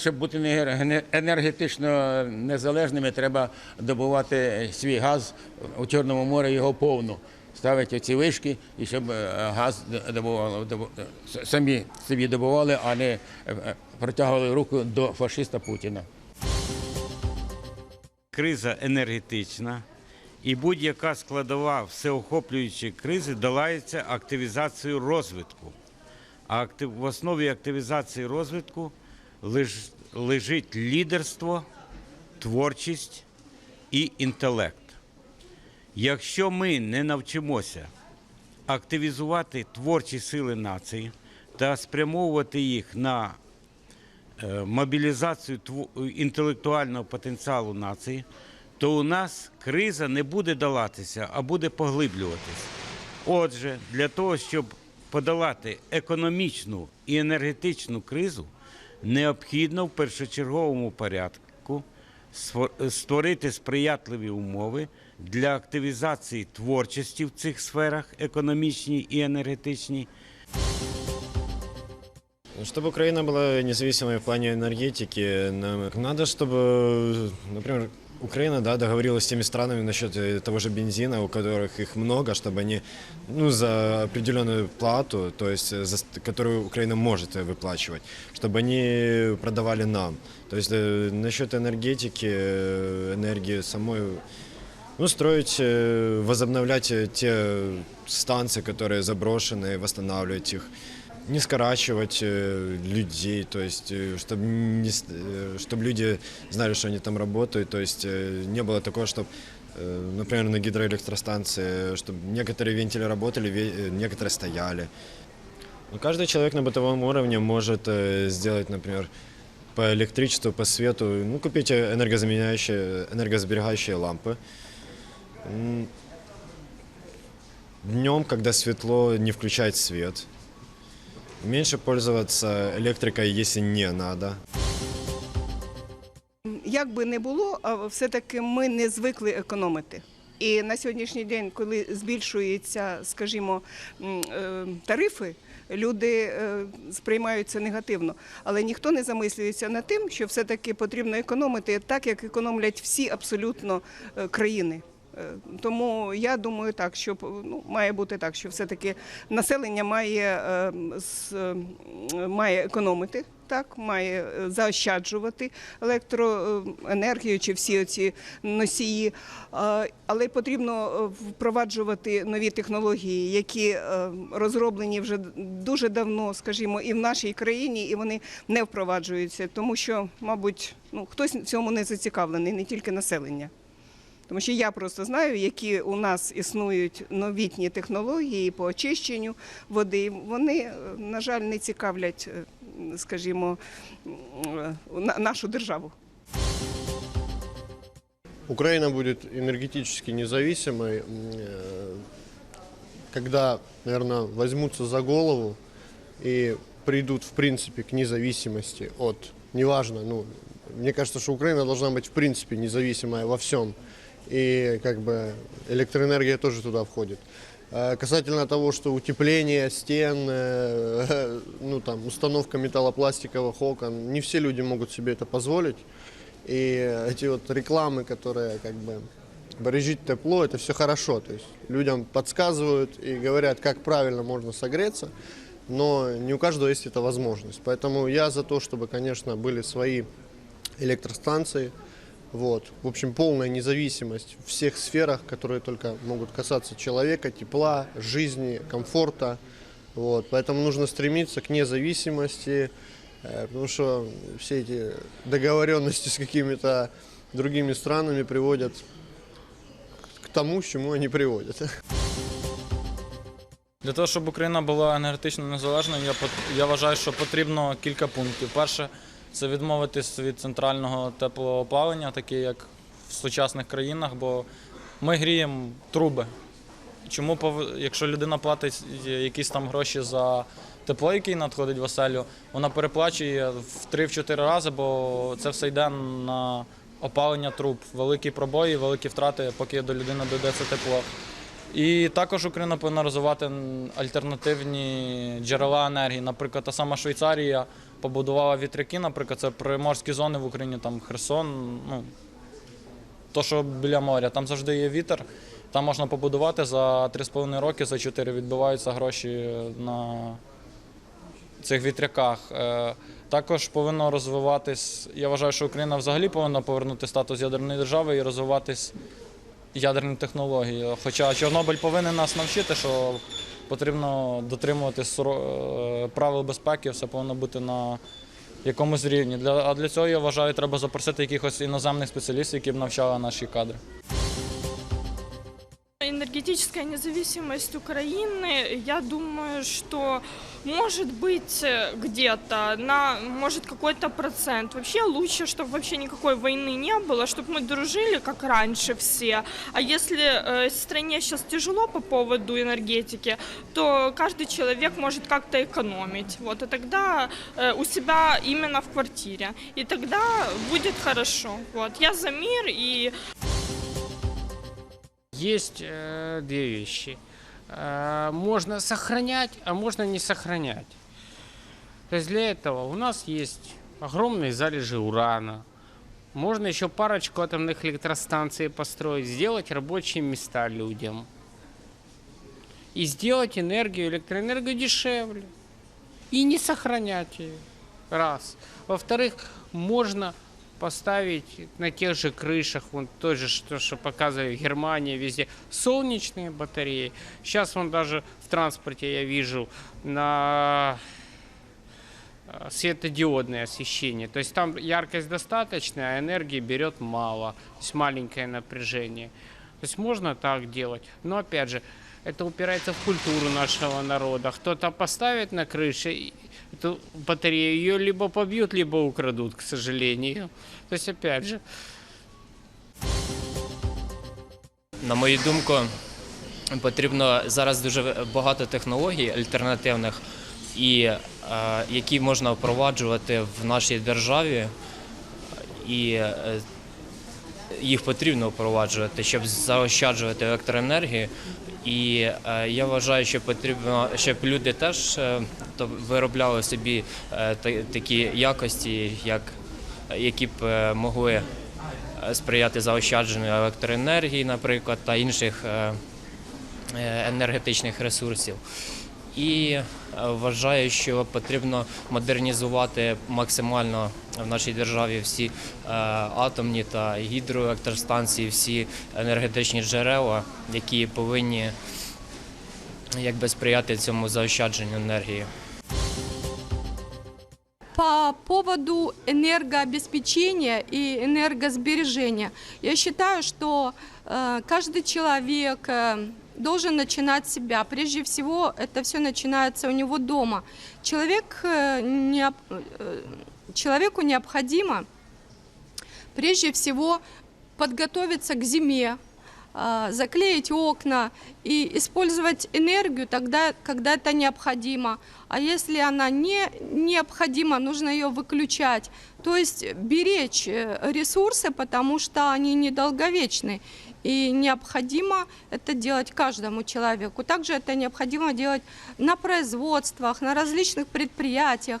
Щоб бути енергетично незалежними, треба добувати свій газ у Чорному морі його повну. Ставити оці вишки, і щоб е, газ добували, добу- самі собі добували, а не е, е, протягували руку до фашиста Путіна. криза енергетична, і будь-яка складова всеохоплюючої кризи долається активізацією розвитку. А в основі активізації розвитку леж- лежить лідерство, творчість і інтелект. Якщо ми не навчимося активізувати творчі сили нації та спрямовувати їх на е, мобілізацію інтелектуального потенціалу нації, то у нас криза не буде долатися, а буде поглиблюватися. Отже, для того, щоб подолати економічну і енергетичну кризу, необхідно в першочерговому порядку сфо- створити сприятливі умови для активізації творчості в цих сферах економічній і енергетичній, Чтобы Украина была независимой в плане энергетики, нам надо, чтобы, например, Украина да, договорилась с теми странами насчет э, того же бензина, у которых их много, чтобы они ну, за определенную плату, то есть э, за, ст- которую Украина может э, выплачивать, чтобы они продавали нам. То есть э, насчет энергетики, э, энергии самой, ну, строить, э, возобновлять э, те станции, которые заброшены, восстанавливать их Не скорачивать э, людей, то есть, чтобы, не, э, чтобы люди знали, что они там работают, то есть э, не было такого, чтобы, например, на гидроэлектростанции, чтобы некоторые вентили работали, э, некоторые стояли. Но каждый человек на бытовом уровне может э, сделать, например, по электричеству, по свету, ну, купить э, энергозаменяющие, энергосберегающие лампы. Днем, когда светло, не включать свет. Меньше пользоваться электрикой, если не надо. Як би не було, все-таки ми не звикли економити. І на сьогоднішній день, коли збільшуються, скажімо, е, тарифи, люди е, сприймають це негативно. Але ніхто не замислюється над тим, що все-таки потрібно економити так, як економлять всі абсолютно е, країни. Е, Тому я думаю так, що ну, має бути так, що все-таки населення має, е, е, має економити, так, має заощаджувати електроенергію чи всі ці носії. Але потрібно впроваджувати нові технології, які розроблені вже дуже давно, скажімо, і в нашій країні, і вони не впроваджуються, тому що, мабуть, ну, хтось цьому не зацікавлений, не тільки населення. Тому що я просто знаю, які у нас існують новітні технології по очищенню води. Вони, е, на жаль, не цікавлять, е, скажімо, м, е, на- нашу державу. Украина будет энергетически независимой, м, э, когда, наверное, возьмутся за голову и придут, в принципе, к независимости от, неважно, ну, мне кажется, что Украина должна быть, в принципе, независимая во всем. И, как бы, электроэнергия тоже туда входит. Э, Касательно того, что утепление стен, э, ну, там, установка металлопластиковых окон, не все люди могут себе это позволить. И эти вот рекламы, которые как бы бережить тепло, это все хорошо. То есть людям подсказывают и говорят, как правильно можно согреться, но не у каждого есть эта возможность. Поэтому я за то, чтобы, конечно, были свои электростанции. Вот. В общем, полная независимость в всех сферах, которые только могут касаться человека, тепла, жизни, комфорта. Вот. Поэтому нужно стремиться к независимости, э, потому что все эти договоренности с какими-то другими странами приводят к тому, к чему они приводят. Для того, щоб Україна була енергетично незалежною, я, пот- я вважаю, що потрібно кілька пунктів. Перше, це відмовитись від центрального теплого опалення, таке як в сучасних країнах, бо ми гріємо труби. Чому, якщо людина платить якісь там гроші за тепло, яке надходить в оселю, вона переплачує в 3-4 рази, бо це все йде на опалення труб. Великі пробої, великі втрати, поки до людини дойде це тепло. І також Україна повинна розвивати альтернативні джерела енергії. Наприклад, та сама Швейцарія побудувала вітряки, наприклад, це приморські зони в Україні, там Херсон, ну, то, що біля моря, там завжди є вітер. Там можна побудувати за 3,5 роки, за 4 відбиваються гроші на цих вітряках. Е, Також повинно розвиватись. Я вважаю, що Україна взагалі повинна повернути статус ядерної держави і розвиватись ядерні технології. Хоча Чорнобиль повинен нас навчити, що потрібно дотримуватись е, правил безпеки, все повинно бути на якомусь рівні. А для цього я вважаю, треба запросити якихось іноземних спеціалістів, які б навчали наші кадри Энергетическая независимость Украины, я думаю, что может быть э, где-то на, может какой-то процент. Вообще лучше, чтобы вообще никакой войны не было, чтобы мы дружили, как раньше все. А если э, стране сейчас тяжело по поводу энергетики, то каждый человек может как-то экономить. Вот, и тогда э, у себя именно в квартире. И тогда будет хорошо. Вот, я за мир и Есть э, две вещи. Э, можно сохранять, а можно не сохранять. То есть для этого у нас есть огромные залежи урана. Можно еще парочку атомных электростанций построить, сделать рабочие места людям. И сделать энергию, электроэнергию дешевле. И не сохранять ее. Раз. Во-вторых, можно поставить на тех же крышах, вон то же, что, что показывали в Германии, везде, солнечные батареи. Сейчас вон даже в транспорте я вижу на э, светодиодное освещение. То есть там яркость достаточная, а энергии берет мало. То есть маленькое напряжение. То есть можно так делать. Но опять же, это упирается в культуру нашего народа. Кто-то поставит на крыше эту батарею, ее либо побьют, либо украдут, к сожалению. То есть опять же, На мою думку, потрібно зараз дуже багато технологій альтернативних, і е, які можна впроваджувати в нашій державі, і е, їх потрібно впроваджувати, щоб заощаджувати електроенергію. І е, я вважаю, що потрібно, щоб люди теж е, виробляли собі е, такі якості, як, які б могли сприяти заощадженню електроенергії, наприклад, та інших енергетичних ресурсів. І вважаю, що потрібно модернізувати максимально в нашій державі всі е, атомні та гідроелектростанції, всі енергетичні джерела, які повинні якби сприяти цьому заощадженню енергії. По поводу энергообеспечения и энергосбережения, я считаю, что э, каждый человек э, должен начинать с себя. Прежде всего, это все начинается у него дома. Человек, э, необ- э, человеку необходимо прежде всего подготовиться к зиме, а, заклеить окна и использовать энергию тогда, когда это необходимо. А если она не необходима, нужно ее выключать. То есть беречь э, ресурсы, потому что они недолговечны. И необходимо это делать каждому человеку. Также это необходимо делать на производствах, на различных предприятиях,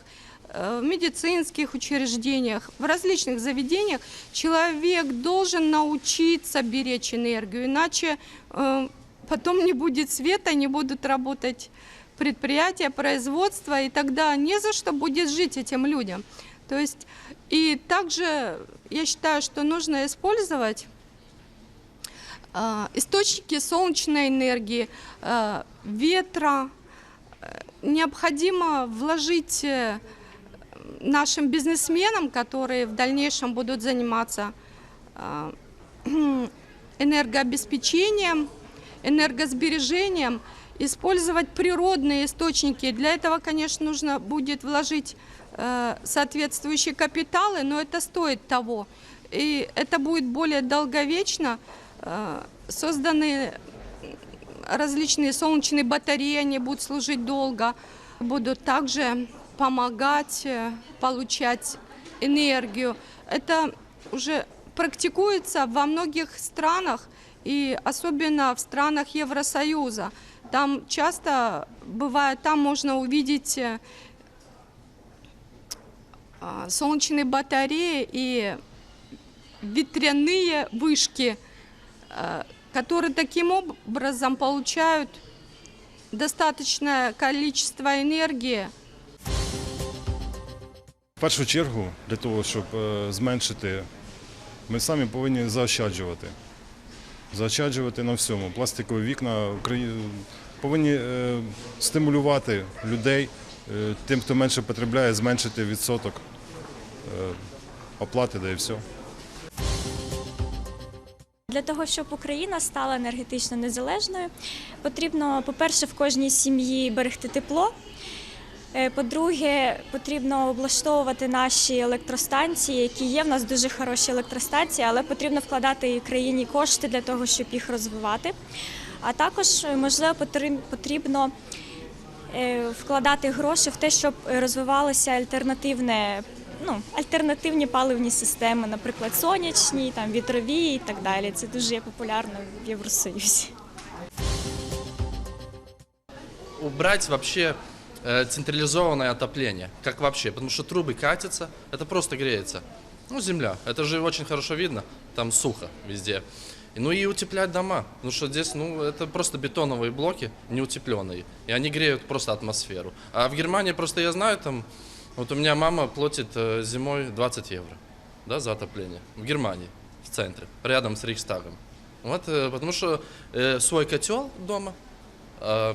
в медицинских учреждениях, в различных заведениях человек должен научиться беречь энергию, иначе э, потом не будет света, не будут работать предприятия, производства, и тогда не за что будет жить этим людям. То есть и также я считаю, что нужно использовать а, источники солнечной энергии, ветра. Э, Необходимо вложить э, нашим бизнесменам, которые в дальнейшем будут заниматься а, энергообеспечением, энергосбережением, использовать природные источники. Для этого, конечно, нужно будет вложить э, соответствующие капиталы, но это стоит того. И это будет более долговечно. Э, Созданы различные солнечные батареи, они будут служить долго, будут также помогать э, получать энергию. Это уже практикуется во многих странах, и особенно в странах Евросоюза. Там часто бывает, там можно увидеть э, а, солнечные батареи и ветряные вышки, э, которые таким образом получают достаточное количество энергии В першу чергу, для того, щоб е, зменшити, ми самі повинні заощаджувати. Заощаджувати на всьому. Пластикові вікна повинні е, стимулювати людей, е, тим, хто менше потребляє, зменшити відсоток оплати, да і все. Для того, щоб Україна стала енергетично незалежною, потрібно, по-перше, в кожній сім'ї берегти тепло. Е, По-друге, потрібно облаштовувати наші електростанції, які є. В нас дуже хороші електростанції, але потрібно вкладати і країні кошти для того, щоб їх розвивати. А також, е, можливо, потрібно е, вкладати гроші в те, щоб розвивалося альтернативне. Ну, альтернативні паливні системи, наприклад, сонячні, там вітрові і так далі. Це дуже є популярно в Євросоюзі. убрать вообще централизованное отопление. Как вообще? Потому что трубы катятся, это просто греется. Ну, земля. Это же очень хорошо видно. Там сухо везде. Ну и утеплять дома. Потому что здесь, ну, это просто бетоновые блоки, не утепленные. И они греют просто атмосферу. А в Германии просто я знаю, там, вот у меня мама платит э, зимой 20 евро, да, за отопление. В Германии, в центре, рядом с Рейхстагом. Вот, э, потому что э, свой котел дома, э,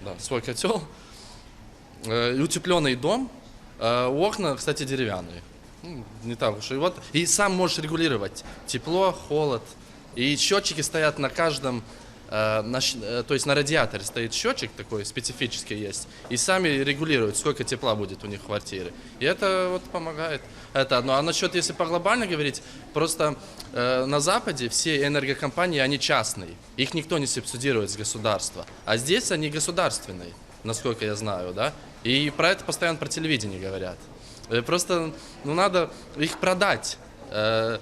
да, свой котел, э, утепленный дом, э, окна, кстати, деревянные. Ну, Не так уж. И вот и сам можешь регулировать тепло, холод. И счетчики стоят на каждом, э, на э, то есть на радиаторе стоит счетчик такой специфический есть, и сами регулируют, сколько тепла будет у них в квартире. И это вот помогает. Это одно. А насчет, если по глобально говорить, просто э, на Западе все энергокомпании, они частные. Их никто не субсидирует с государства. А здесь они государственные, насколько я знаю, да. И про это постоянно про телевидение говорят. Э, Просто ну, надо их продать э,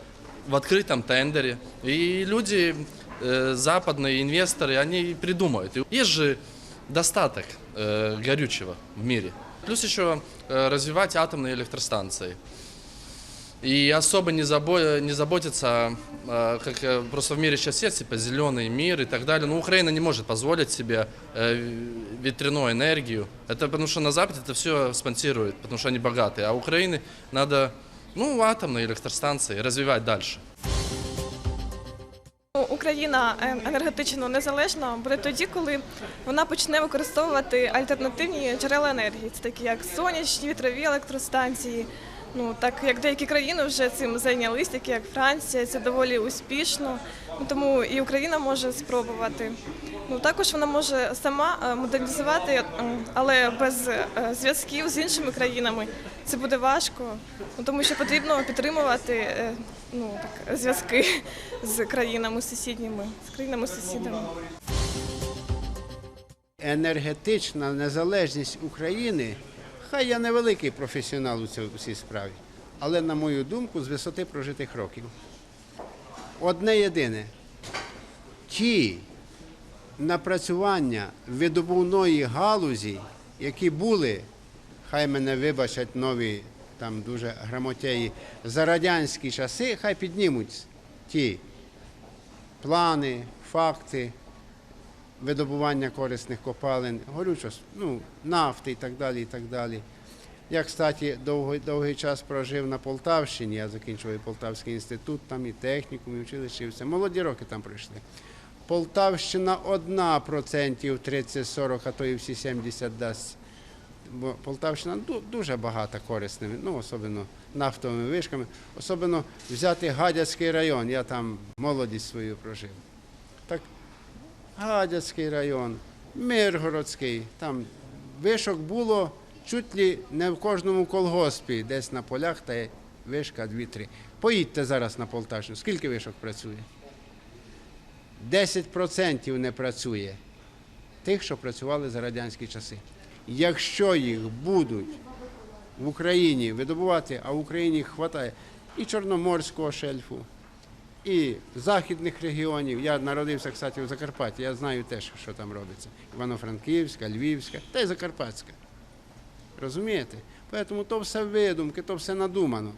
в открытом тендере. И люди, э, западные инвесторы, они придумают. И Есть же достаток э, горючего в мире. Плюс еще э, развивать атомные электростанции. И особо не, забо- не заботиться, э, как э, просто в мире сейчас есть, типа зеленый мир и так далее. Но Украина не может позволить себе э, ветряную энергию. Это потому что на Западе это все спонсируют, потому что они богатые. А Украине надо, ну, атомные электростанции развивать дальше. Ну, Україна е, енергетично незалежна буде тоді, коли вона почне використовувати альтернативні джерела енергії, це такі як сонячні, вітрові електростанції. Ну так як деякі країни вже цим зайнялись, такі як Франція, це доволі успішно. Ну, тому і Україна може спробувати. Ну також вона може сама е, модернізувати, але без е, зв'язків з іншими країнами це буде важко, ну, тому що потрібно підтримувати е, ну, так, зв'язки з країнами сусідніми, з країнами сусідами. енергетична незалежність України, хай я невеликий професіонал у цій, у цій справі, але, на мою думку, з висоти прожитих років. Одне єдине. Ті напрацювання видобувної галузі, які були, хай мене вибачать нові там дуже грамотеї, за радянські часи, хай піднімуть ті плани, факти, видобування корисних копалин, горючо, ну, нафти і так далі. і так далі. Я, кстати, довгий, довгий час прожив на Полтавщині, я закінчував Полтавський інститут, там і технікум, і училище, і все. Молоді роки там пройшли. Полтавщина одна процентів 30-40, а то і всі 70 дасть. Бо Полтавщина дуже багата корисними, ну, особливо нафтовими вишками. Особливо взяти Гадяцький район, я там молодість свою прожив. Гадяцький район, Миргородський, там вишок було чуть ли не в кожному колгоспі, десь на полях та й вишка дві-три. Поїдьте зараз на Полтавщину. Скільки вишок працює? 10% не працює тих, що працювали за радянські часи. Якщо їх будуть в Україні видобувати, а в Україні їх вистачає і Чорноморського шельфу, і західних регіонів. Я народився, кстати, у Закарпатті, я знаю теж, що там робиться. Івано-Франківська, Львівська та й Закарпатська. Розумієте? Тому то все видумки, то все надумано.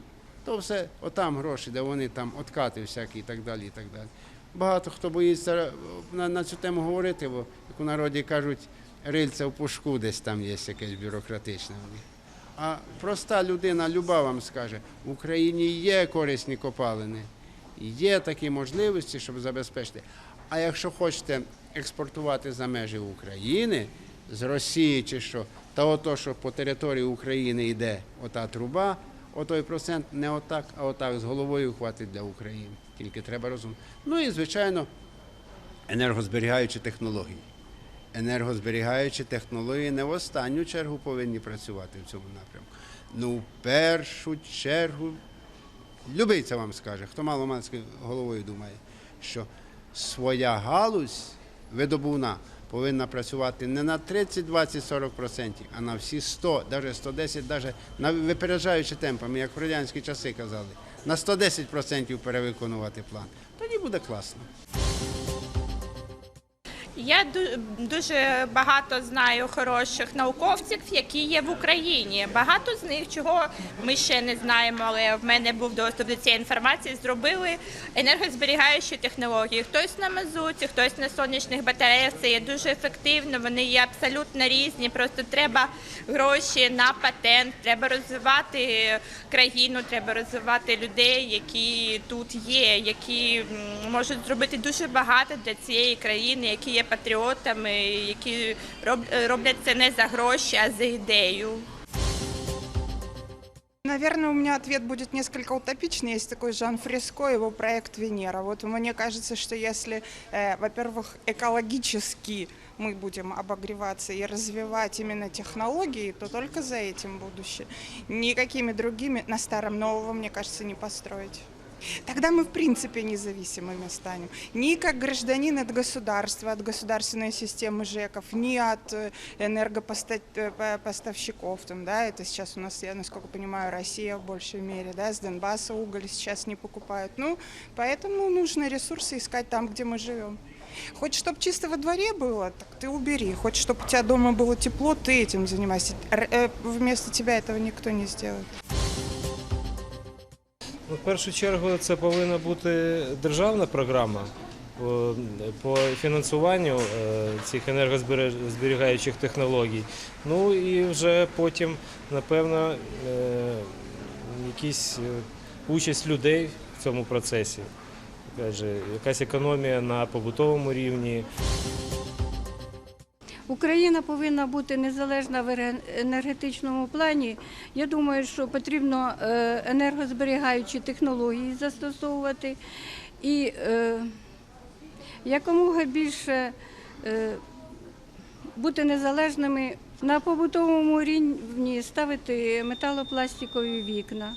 То все отам гроші, де вони там откати всякі і так далі. і так далі. Багато хто боїться на, на цю тему говорити, бо як у народі кажуть, рильце в пушку десь там є якесь бюрократичне. А проста людина, люба вам скаже, в Україні є корисні копалини, є такі можливості, щоб забезпечити. А якщо хочете експортувати за межі України, з Росії чи що, та ото, що по території України йде ота труба, отой процент не отак, а отак з головою хватить для України. Тільки треба розуміти. Ну і, звичайно, енергозберігаючі технології. Енергозберігаючі технології не в останню чергу повинні працювати в цьому напрямку. Ну, в першу чергу, любий вам скаже, хто мало головою думає, що своя галузь видобувна повинна працювати не на 30, 20, 40 процентів, а на всі 100, навіть 110, навіть на випереджаючи темпами, як в радянські часи казали, на 110 процентів перевиконувати план. Тоді буде класно. Я ду- дуже багато знаю хороших науковців, які є в Україні. Багато з них, чого ми ще не знаємо, але в мене був доступ до цієї інформації. Зробили енергозберігаючі технології. Хтось на мазуті, хтось на сонячних батареях. Це є дуже ефективно. Вони є абсолютно різні. Просто треба гроші на патент. Треба розвивати країну, треба розвивати людей, які тут є, які можуть зробити дуже багато для цієї країни, які є патріотами, які роб- роблять це не за гроші, а за ідею. Наверное, у меня ответ будет несколько утопичный. Есть такой Жан Фреско, его проект «Венера». Вот мне кажется, что если, э, во-первых, экологически мы будем обогреваться и развивать именно технологии, то только за этим будущее. Никакими другими на старом нового, мне кажется, не построить. Тогда мы, в принципе, независимыми станем. Ни как гражданин от государства, от государственной системы ЖЭКов, ни от э, энергопоставщиков. Там, да, это сейчас у нас, я насколько понимаю, Россия в большей мере, да, с Донбасса уголь сейчас не покупают. Ну, поэтому нужно ресурсы искать там, где мы живем. Хочешь, чтобы чисто во дворе было, так ты убери. Хочешь, чтобы у тебя дома было тепло, ты этим занимайся. Р- э, Вместо тебя этого никто не сделает. Ну, В першу чергу це повинна бути державна програма по фінансуванню е, цих енергозберігаючих технологій. Ну і вже потім, напевно, е, якісь е, участь людей в цьому процесі. Якась економія на побутовому рівні. Україна повинна бути незалежна в енергетичному плані. Я думаю, що потрібно е, енергозберігаючі технології застосовувати і е, якомога більше е, бути незалежними на побутовому рівні, ставити металопластикові вікна.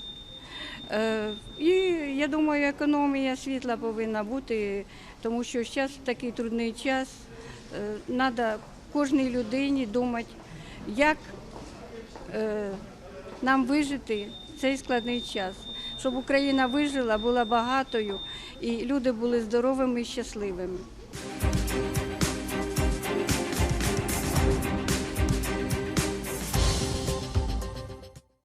І я думаю, економія світла повинна бути, тому що зараз такий трудний час. Треба кожній людині думати, як е, нам вижити цей складний час, щоб Україна вижила, була багатою і люди були здоровими і щасливими.